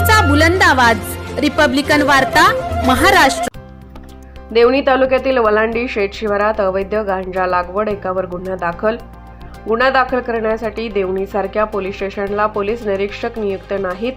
लोकशाहीचा बुलंद आवाज. रिपब्लिकन वार्ता महाराष्ट्र. देवणी तालुक्यातील वलांडी शेत शिवारात अवैध गांजा लागवड एकावर गुन्हा दाखल. गुन्हा दाखल करण्यासाठी देवणीसारख्या पोलीस स्टेशनला पोलीस निरीक्षक नियुक्त नाहीत.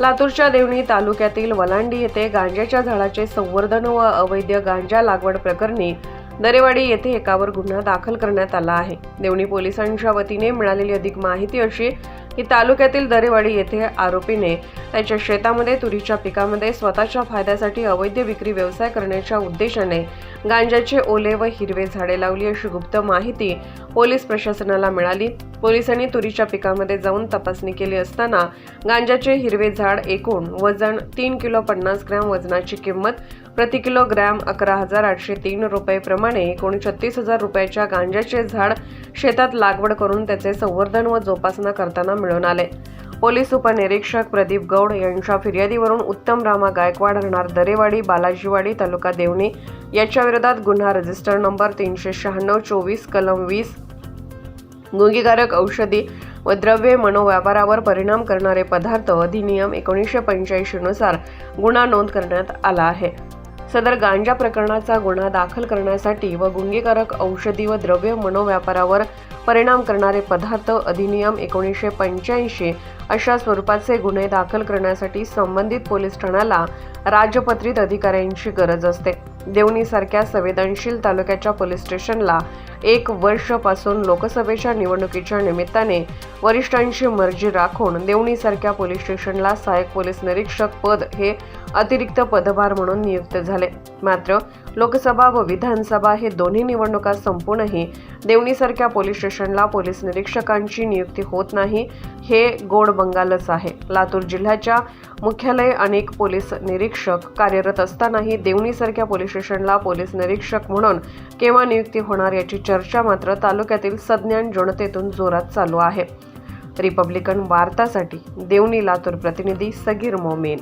लातूरच्या देवणी तालुक्यातील वलांडी येथे गांजाच्या झाडाचे संवर्धन व अवैध गांजा लागवड प्रकरणी दरेवाडी येथे एकावर गुन्हा दाखल करण्यात आला आहे. देवणी पोलिसांच्या वतीने मिळालेली अधिक माहिती अशी की तालुक्यातील दरेवाडी येथे आरोपीने त्याच्या शेतामध्ये तुरीच्या पिकामध्ये स्वतःच्या फायद्यासाठी अवैध विक्री व्यवसाय करण्याच्या उद्देशाने गांजाचे ओले व हिरवे झाडे लावली अशी गुप्त माहिती पोलीस प्रशासनाला मिळाली. पोलिसांनी तुरीच्या पिकामध्ये जाऊन तपासणी केली असताना गांजाचे हिरवे झाड एकूण वजन तीन किलो पन्नास ग्रॅम वजनाची किंमत प्रति किलोग्रॅम अकरा हजार आठशे तीन रुपयेप्रमाणे एकूण छत्तीस हजार रुपयाच्या गांजाचे झाड शेतात लागवड करून त्याचे संवर्धन व जोपासना करताना मिळून आले. पोलीस उपनिरीक्षक प्रदीप गौड यांच्या फिर्यादीवरून उत्तम रामा गायकवाड राहणार दरेवाडी बालाजीवाडी तालुका देवणी याच्या विरोधात गुन्हा रजिस्टर नंबर तीनशे शहाण्णव चोवीस कलम वीस गुंगीकारक औषधी व द्रव्ये मनोव्यापारावर परिणाम करणारे पदार्थ अधिनियम एकोणीसशे पंच्याऐंशी नुसार गुन्हा नोंद करण्यात आला आहे. सदर गांजा प्रकरणाचा गुन्हा दाखल करण्यासाठी व गुंगीकारक औषधी व द्रव्य मनोव्यापारावर परिणाम करणारे पदार्थ अधिनियम एकोणीसशे पंच्याऐंशी अशा स्वरूपाचे गुन्हे दाखल करण्यासाठी संबंधित पोलीस ठाण्याला राजपत्रित अधिकाऱ्यांची गरज असते. देवणीसारख्या संवेदनशील तालुक्याच्या पोलीस स्टेशनला एक वर्षपासून लोकसभेच्या निवडणुकीच्या निमित्ताने वरिष्ठांची मर्जी राखून देवणीसारख्या पोलीस स्टेशनला सहाय्यक पोलीस निरीक्षक पद हे अतिरिक्त पदभार म्हणून नियुक्त झाले. मात्र लोकसभा व विधानसभा हे दोन्ही निवडणुका संपूनही देवणीसारख्या पोलीस स्टेशनला पोलीस निरीक्षकांची नियुक्ती होत नाही हे गोड बंगालच आहे. लातूर जिल्ह्याच्या मुख्यालय अनेक पोलीस निरीक्षक कार्यरत असतानाही देवणीसारख्या पोलीस स्टेशनला पोलीस निरीक्षक म्हणून केव्हा नियुक्ती होणार याची चर्चा मात्र तालुक्यातील सज्ञान जनतेतून जोरात चालू आहे. रिपब्लिकन वार्तासाठी देवणी लातूर प्रतिनिधी सगीर मोमेन.